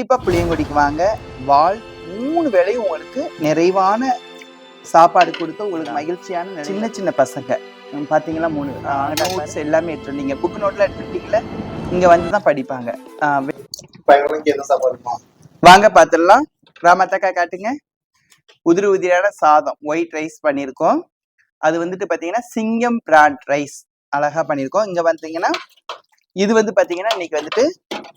கண்டிப்பா புளியங்குடிக்கு வாங்க வாழ் மூணு வேளையும் உங்களுக்கு நிறைவான சாப்பாடு கொடுத்து உங்களுக்கு மகிழ்ச்சியான சின்ன சின்ன பசங்க. உம், பாத்தீங்களா? மூணு நோட்ஸ் எல்லாமே எடுத்துட்டீங்க புக் நோட்ல எடுத்துட்டீங்களா இங்க வந்து தான் படிப்பாங்க. வாங்க பார்த்துடலாம் ராமத்தக்கா காட்டுங்க. உதிரி உதிரியான சாதம் ஒயிட் ரைஸ் பண்ணியிருக்கோம். அது வந்துட்டு பார்த்தீங்கன்னா சிங்கம் பிராண்ட் ரைஸ் அழகா பண்ணியிருக்கோம். இங்க பார்த்தீங்கன்னா இது வந்து பார்த்தீங்கன்னா இன்னைக்கு வந்துட்டு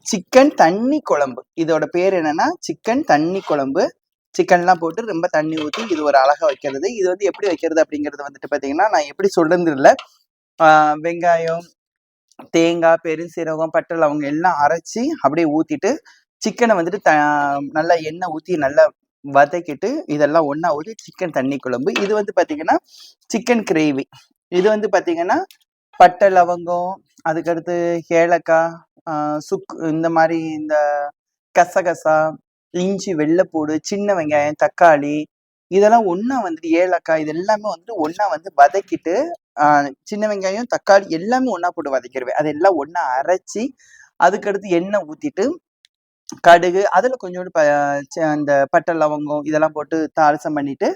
சிக்கன் தண்ணி குழம்பு. இதோட பேர் என்னன்னா சிக்கன் தண்ணி குழம்பு. சிக்கன்லாம் போட்டு ரொம்ப தண்ணி ஊற்றி இது ஒரு அழகாக வைக்கிறது. இது வந்து எப்படி வைக்கிறது அப்படிங்கிறது வந்துட்டு பார்த்தீங்கன்னா நான் எப்படி சொல்றது இல்லை வெங்காயம் தேங்காய் பெருசீரகம் பட்டை லவங்கம் எல்லாம் அரைச்சி அப்படியே ஊத்திட்டு சிக்கனை வந்துட்டு த நல்லா எண்ணெய் ஊற்றி நல்லா வதக்கிட்டு இதெல்லாம் ஒன்றா ஊற்றி சிக்கன் தண்ணி குழம்பு. இது வந்து பார்த்தீங்கன்னா சிக்கன் கிரேவி. இது வந்து பார்த்தீங்கன்னா பட்டை லவங்கம் அதுக்கடுத்து ஏலக்காய் சுக்கு இந்த மாதிரி இந்த கசகசா இஞ்சி வெள்ளைப்பூடு சின்ன வெங்காயம் தக்காளி இதெல்லாம் ஒன்றா வந்துட்டு ஏலக்காய் இது எல்லாமே வந்துட்டு ஒன்றா வந்து வதக்கிட்டு சின்ன வெங்காயம் தக்காளி எல்லாமே ஒன்றா போட்டு வதக்கிடுவேன் அதெல்லாம் ஒன்றா அரைச்சி அதுக்கடுத்து எண்ணெய் ஊற்றிட்டு கடுகு அதில் கொஞ்சோண்டு ப அந்த பட்டை லவங்கம் இதெல்லாம் போட்டு தாளசம் பண்ணிட்டு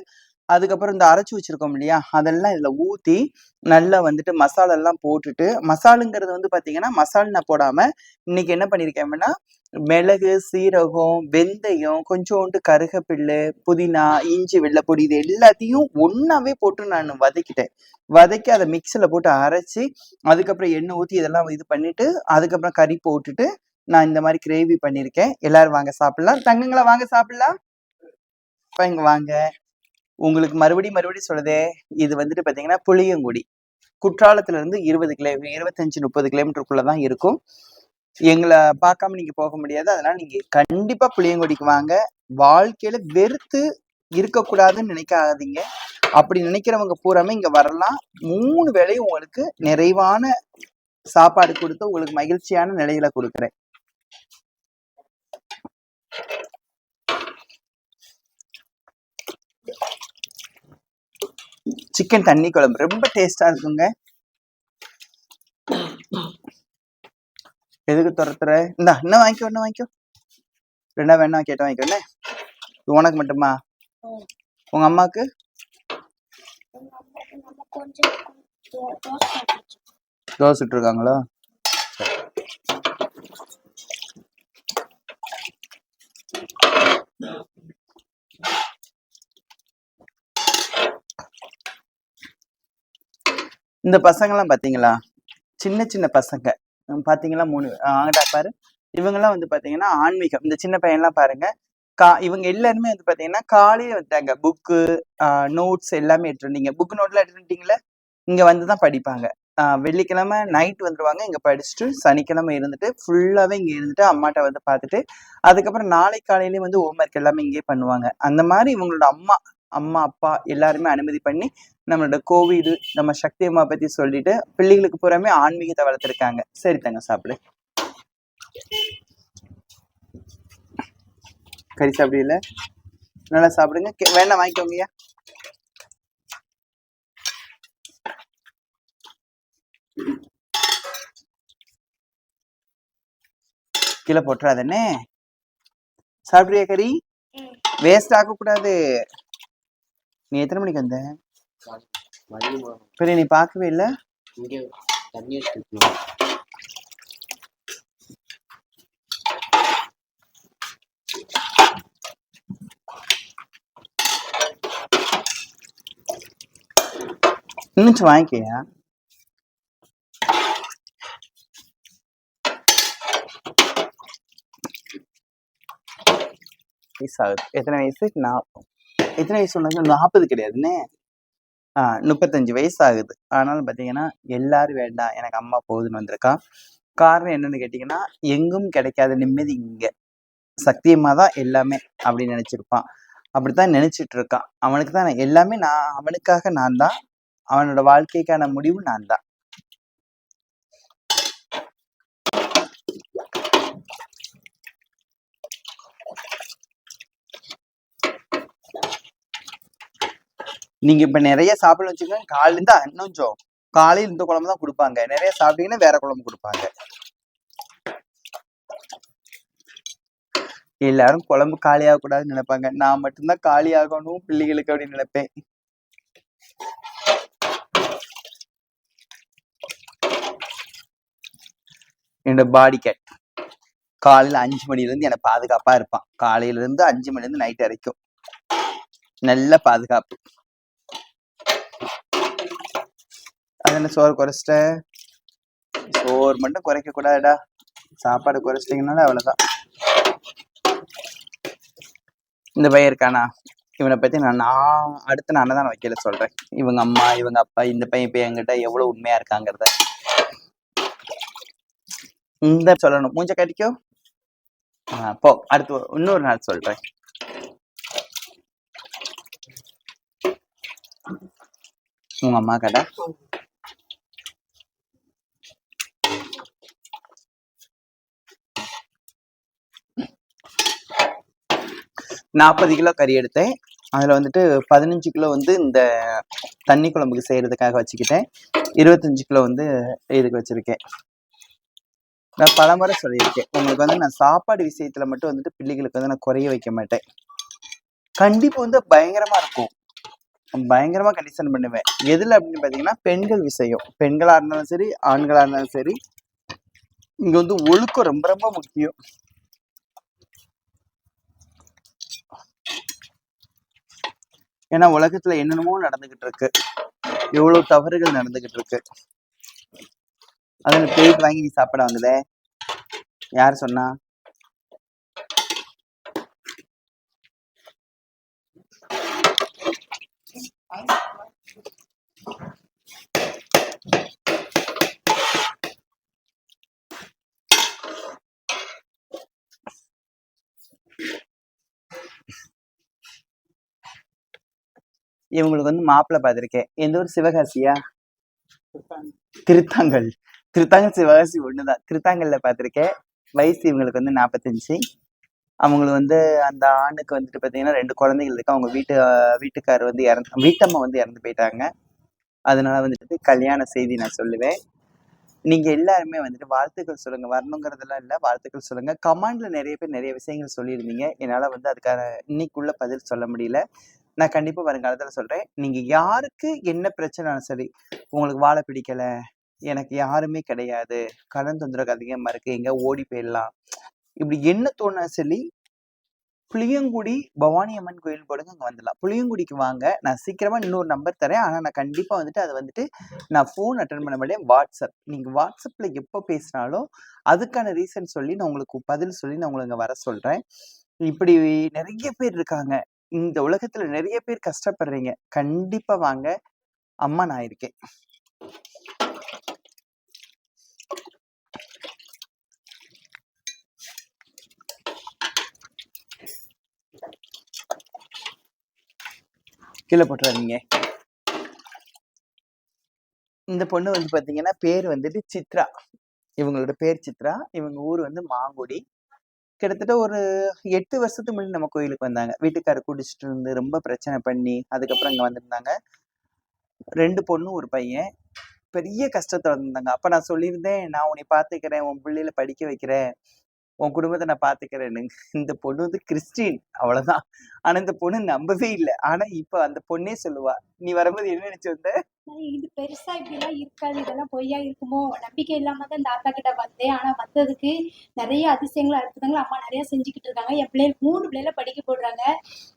அதுக்கப்புறம் இந்த அரைச்சி வச்சிருக்கோம் இல்லையா? அதெல்லாம் இதில் ஊற்றி நல்லா வந்துட்டு மசாலா எல்லாம் போட்டுட்டு மசாலுங்கிறது வந்து பார்த்தீங்கன்னா மசால் நான் போடாமல் இன்னைக்கு என்ன பண்ணியிருக்கேன் அப்படின்னா மிளகு சீரகம் வெந்தயம் கொஞ்சோண்டு கருகப்பில்லு புதினா இஞ்சி வெள்ளைப்பொடி இது எல்லாத்தையும் ஒன்றாவே போட்டு நான் வதக்கிட்டேன். வதக்கி அதை மிக்சியில் போட்டு அரைச்சி அதுக்கப்புறம் எண்ணெய் ஊற்றி இதெல்லாம் இது பண்ணிட்டு அதுக்கப்புறம் கறி போட்டுட்டு நான் இந்த மாதிரி கிரேவி பண்ணியிருக்கேன் எல்லாரும் வாங்க சாப்பிடலாம். தங்கங்களை வாங்க சாப்பிடலாம். இப்போ இங்கே வாங்க. உங்களுக்கு மறுபடியும் மறுபடியும் சொல்லுதே. இது வந்துட்டு பாத்தீங்கன்னா புளியங்குடி. குற்றாலத்துல இருந்து இருபது கிலோ இருபத்தஞ்சு முப்பது கிலோமீட்டருக்குள்ள தான் இருக்கும். எங்களை பார்க்காம நீங்க போக முடியாது. அதனால நீங்க கண்டிப்பா புளியங்குடிக்கு வாங்க. வாழ்க்கையில வெறுத்து இருக்கக்கூடாதுன்னு நினைக்காதீங்க. அப்படி நினைக்கிறவங்க பூராமே இங்க வரலாம். மூணு வேளையும் உங்களுக்கு நிறைவான சாப்பாடு கொடுத்து உங்களுக்கு மகிழ்ச்சியான நிலையில கொடுக்குறேன். சிக்கன் தண்ணி குழம்பு. ரொம்ப டேஸ்டா இருக்குங்க. எதுக்கு துரத்துற? இந்தா இன்னும் வாங்கிக்கோ இன்னும் வாங்கிக்கோ. ரெண்டா வேணா கேட்ட வாங்கிக்கோ என்ன? உனக்கு மட்டுமா? உங்க அம்மாக்கு? தோசை தோசை சுட்டுருக்காங்களா? இந்த பசங்கெல்லாம் பார்த்தீங்களா சின்ன சின்ன பசங்க. பார்த்தீங்களா மூணு ஆங்கடா பாரு. இவங்கெல்லாம் வந்து பார்த்தீங்கன்னா ஆன்மீகம். இந்த சின்ன பையன்லாம் பாருங்க. கா இவங்க எல்லாருமே வந்து பார்த்தீங்கன்னா காலையில வந்துட்டாங்க புக்கு நோட்ஸ் எல்லாமே எடுத்துருந்தீங்க புக் நோட்லாம் எடுத்துட்டீங்களா இங்கே வந்து தான் படிப்பாங்க. வெள்ளிக்கிழமை நைட் வந்துருவாங்க. இங்கே படிச்சுட்டு சனிக்கிழமை இருந்துட்டு ஃபுல்லாகவே இங்கே இருந்துட்டு அம்மாட்ட வந்து பார்த்துட்டு அதுக்கப்புறம் நாளை காலையிலேயும் வந்து ஹோம்ஒர்க் எல்லாமே இங்கேயே பண்ணுவாங்க. அந்த மாதிரி இவங்களோட அம்மா அம்மா அப்பா எல்லாருமே அனுமதி பண்ணி நம்மளோட கோவிடு நம்ம சக்தி அம்மா பத்தி சொல்லிட்டு பிள்ளைகளுக்கு பூராமே ஆன்மீகத்தை வளர்த்துருக்காங்க. சரி தங்க சாப்பிடு. கறி சாப்பிடல நல்லா சாப்பிடுங்க. கே- வேணா வாங்கிக்கோங்கய்யா. கீழே போட்டுறாதண்ணே. சாப்பிட்றியா கறி. வேஸ்ட் ஆக்கக்கூடாது. நீ எத்தனை மணிக்கு வந்த? பெரிய நீ பார்க்கவே இல்லை? இன்னும் வாங்கிக்கயா? வயசு ஆகுது எத்தனை வயசு? நான் எத்தனை வயசு சொன்னது நாற்பது கிடையாதுன்னு. முப்பத்தஞ்சு வயசு ஆகுது ஆனாலும் பார்த்தீங்கன்னா எல்லாரும் வேண்டாம் எனக்கு அம்மா போகுதுன்னு வந்திருக்கான் காரணம் என்னன்னு கேட்டிங்கன்னா எங்கும் கிடைக்காத நிம்மதி இங்கே. சத்தியமாக தான் எல்லாமே அப்படின்னு நினச்சிருப்பான். அப்படித்தான் நினைச்சிட்டு இருக்கான். அவனுக்கு தான் நான் எல்லாமே நான் அவனுக்காக நான் தான். அவனோட வாழ்க்கைக்கான முடிவு நான் தான். நீங்க இப்ப நிறைய சாப்பிட வச்சுக்கோங்க காலையில இருந்து இன்னும் கொஞ்சம் காலையில் இந்த குழம்பு தான் கொடுப்பாங்க. நிறைய சாப்பிட்டீங்கன்னா வேற குழம்பு கொடுப்பாங்க. எல்லாரும் குழம்பு காலியாக கூடாதுன்னு நினைப்பாங்க. நான் மட்டும்தான் காலியாகணும் பிள்ளைகளுக்கு அப்படின்னு நினைப்பேன். என்னோட பாடி கேட் காலையில அஞ்சு மணில இருந்து எனக்கு பாதுகாப்பா இருப்பான். காலையில இருந்து அஞ்சு மணில இருந்து நைட் வரைக்கும். நல்ல பாதுகாப்பு. என்ன சோறு குறைச்சிட்ட? சோறு மட்டும் குறைக்க கூடாதுடா. சாப்பாடு குறைச்சிட்டீங்கனால அவ்வளவுதான். இந்த பையன் இருக்கானா? இவனை பத்தி நான் நான் அடுத்து நான் தான் வைக்கல சொல்றேன். இவங்க அம்மா இவங்க அப்பா இந்த பையன் இப்போ என்கிட்ட எவ்வளவு உண்மையா இருக்காங்கிறத. இந்த சொல்லணும். மூஞ்ச கட்டிக்கோ. போ. அடுத்து இன்னொரு நாள் சொல்றேன். உங்க அம்மா கடை? நாற்பது கிலோ கறி எடுத்தேன். அதில் வந்துட்டு பதினஞ்சு கிலோ வந்து இந்த தண்ணி குழம்புக்கு செய்கிறதுக்காக வச்சுக்கிட்டேன். இருபத்தஞ்சு கிலோ வந்து இதுக்கு வச்சுருக்கேன். நான் பலமுறை சொல்லியிருக்கேன். உங்களுக்கு வந்து நான் சாப்பாடு விஷயத்தில் மட்டும் வந்துட்டு பிள்ளைகளுக்கு வந்து நான் குறைய வைக்க மாட்டேன். கண்டிப்பாக வந்து பயங்கரமாக இருக்கும். பயங்கரமாக கண்டிஷன் பண்ணுவேன். எதில் அப்படின்னு பார்த்தீங்கன்னா பெண்கள் விஷயம். பெண்களாக இருந்தாலும் சரி ஆண்களாக இருந்தாலும் சரி இங்கே வந்து ஒழுக்கம் ரொம்ப ரொம்ப முக்கியம். ஏன்னா உலகத்துல என்னென்னமோ நடந்துகிட்டு இருக்கு எவ்வளவு தவறுகள் நடந்துகிட்டு இருக்கு அதில் பேய் வாங்கி நீ சாப்பிட வந்ததே? யார் சொன்னா? இவங்களுக்கு வந்து மாப்பிள்ளை பார்த்துருக்கேன். எந்த ஊர்? சிவகாசியா? திருத்தாங்கல். திருத்தாங்கல் சிவகாசி ஒண்ணுதான். திருத்தாங்கல்ல பார்த்துருக்கேன். வயசு இவங்களுக்கு வந்து நாற்பத்தஞ்சு அவங்களுக்கு வந்து அந்த ஆணுக்கு வந்துட்டு பார்த்தீங்கன்னா ரெண்டு குழந்தைகள் இருக்கு. அவங்க வீட்டு வீட்டுக்கார் வீட்டுக்காரர் வந்து இறந்து வீட்டம்மா வந்து இறந்து போயிட்டாங்க. அதனால வந்துட்டு கல்யாண செய்தி நான் சொல்லுவேன். நீங்க எல்லாருமே வந்துட்டு வாழ்த்துக்கள் சொல்லுங்க. வரணுங்கிறதெல்லாம் இல்லை. வாழ்த்துக்கள் சொல்லுங்க. கமாண்ட்ல நிறைய பேர் நிறைய விஷயங்கள் சொல்லியிருந்தீங்க. என்னால வந்து அதுக்கான இன்னைக்குள்ள பதில் சொல்ல முடியல. நான் கண்டிப்பாக வருங்காலத்தில் சொல்கிறேன் நீங்கள் யாருக்கு என்ன பிரச்சனைனாலும் சரி உங்களுக்கு வாழை பிடிக்கலை எனக்கு யாருமே கிடையாது கடன் தொந்தரவு அதிகமாக இருக்குது எங்கே ஓடி போயிடலாம். இப்படி என்ன தோணா சொல்லி புளியங்குடி பவானி அம்மன் கோயில் போடுங்க அங்கே வந்துடலாம். புளியங்குடிக்கு வாங்க நான் சீக்கிரமாக இன்னொரு நம்பர் தரேன். ஆனால் நான் கண்டிப்பாக வந்துட்டு அதை வந்துட்டு நான் ஃபோன் அட்டன் பண்ண முடியாது வாட்ஸ்அப் நீங்கள் வாட்ஸ்அப்பில் எப்போ பேசினாலும் அதுக்கான ரீசன் சொல்லி நான் உங்களுக்கு பதில் சொல்லி நான் உங்களை வர சொல்கிறேன் இப்படி நிறைய பேர் இருக்காங்க. இந்த உலகத்துல நிறைய பேர் கஷ்டப்படுறீங்க. கண்டிப்பா வாங்க. அம்மா நான் இருக்கேன். கீழே போட்டுறாதீங்க. இந்த பொண்ணு வந்து பாத்தீங்கன்னா பேர் வந்துட்டு சித்ரா. இவங்களோட பேர் சித்ரா. இவங்க ஊர் வந்து மாங்குடி. கிட்டத்தட்ட ஒரு எட்டு வருஷத்துக்கு முன்னாடி நம்ம கோயிலுக்கு வந்தாங்க. வீட்டுக்காரர் குடிச்சிட்டு இருந்து ரொம்ப பிரச்சனை பண்ணி அதுக்கப்புறம் இங்கே வந்திருந்தாங்க. ரெண்டு பொண்ணு ஒரு பையன். பெரிய கஷ்டத்தில் வந்திருந்தாங்க. அப்போ நான் சொல்லியிருந்தேன் நான் உன்னை பார்த்துக்கிறேன் உன் பிள்ளையில படிக்க வைக்கிறேன் உன் குடும்பத்தை நான் பார்த்துக்கிறேன்னு. இந்த பொண்ணு வந்து கிறிஸ்டின் அவ்வளோதான் ஆனால் இந்த பொண்ணு நம்பவே இல்லை. ஆனால் இப்போ அந்த பொண்ணே சொல்லுவா நீ வரும்போது என்ன நினச்சி வந்த இது பெருசா இப்படிலாம் இருக்காது. இதெல்லாம் பொய்யா இருக்குமோ? நம்பிக்கை இல்லாம தான் இந்த ஆத்தா கிட்ட வந்தேன். ஆனா வந்ததுக்கு நிறைய அதிசயங்கள் அற்புதங்கள் அம்மா நிறைய செஞ்சுக்கிட்டு இருக்காங்க. என் பிள்ளைகள் மூணு பிள்ளைல படிக்க போடுறாங்க.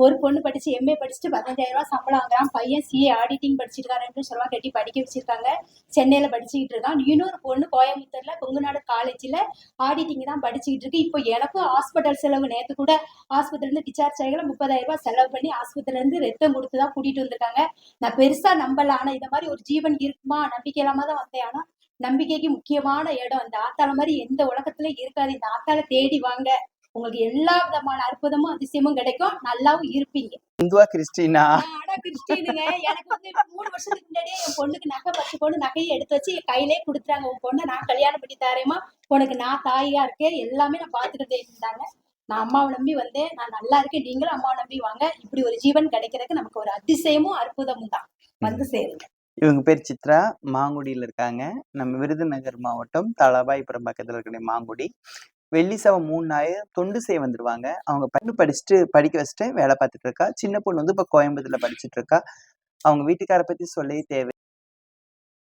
ஒரு பொண்ணு படிச்சு எம்ஏ படிச்சுட்டு பதினஞ்சாயிரம் ரூபாய் சம்பளம் வாங்குறான். பையன் சிஏ ஆடிட்டிங் படிச்சிருக்காரு ரெண்டு லட்சம் கட்டி படிக்க வச்சிருக்காங்க. சென்னையில படிச்சுக்கிட்டு இருக்கான். இன்னொரு பொண்ணு கோயம்புத்தூர்ல கொங்குநாடு காலேஜ்ல ஆடிட்டிங் தான் படிச்சுக்கிட்டு இருக்கு. இப்போ எனக்கும் ஹாஸ்பிட்டல் செலவு நேத்து கூட ஆஸ்பத்திரில இருந்து டிஸ்சார்ஜ் ஆகல முப்பதாயிரம் ரூபாய் செலவு பண்ணி ஆஸ்பத்திரில இருந்து ரத்தம் கொடுத்து தான் கூட்டிட்டு வந்திருக்காங்க. நான் பெருசா நம்பல. ஆனா இந்த மாதிரி ஒரு ஜீவன் இருக்குமா? நம்பிக்கை இல்லாம தான் வந்தேன். ஆனா நம்பிக்கைக்கு முக்கியமான இடம் இந்த ஆத்தாள மாதிரி எந்த உலகத்துல இருக்காது. இந்த ஆத்தாள தேடி வாங்க. உங்களுக்கு எல்லா விதமான அற்புதமும் அதிசயமும் கிடைக்கும். நல்லாவும் இருப்பீங்க. இந்துவா கிறிஸ்டினா? ஆனா கிறிஸ்டினுங்க. எனக்கு வந்து மூணு வருஷத்துக்கு முன்னாடியே என் பொண்ணுக்கு நகை பத்து பொண்ணு நகையை எடுத்து வச்சு என் கையிலே கொடுத்துறாங்க உன் பொண்ணை நான் கல்யாணம் பண்ணி தரேமா உனக்கு நான் தாயா இருக்கேன். எல்லாமே நான் பாத்துக்கிட்டே இருந்தாங்க நான் அம்மாவை நம்பி வந்தேன். நான் நல்லா இருக்கேன். நீங்களும் அம்மாவை நம்பி வாங்க. இப்படி ஒரு ஜீவன் கிடைக்கிறதுக்கு நமக்கு ஒரு அதிசயமும் அற்புதமும் தான். வந்து சேருங்க. இவங்க பேர் சித்ரா. மாங்குடியில இருக்காங்க. நம்ம விருதுநகர் மாவட்டம் தலபாய்புரம் பக்கத்துல இருக்கிற மாங்குடி. வெள்ளி சவம் மூணு மூணாயிரம் தொண்டு செய்ய வந்துருவாங்க. அவங்க பண்ணு படிச்சுட்டு படிக்க வச்சுட்டு வேலை பார்த்துட்டு இருக்கா. சின்ன பொண்ணு வந்து இப்போ கோயம்புத்தூரில் படிச்சுட்டு இருக்கா. அவங்க வீட்டுக்கார பத்தி சொல்லவே தேவை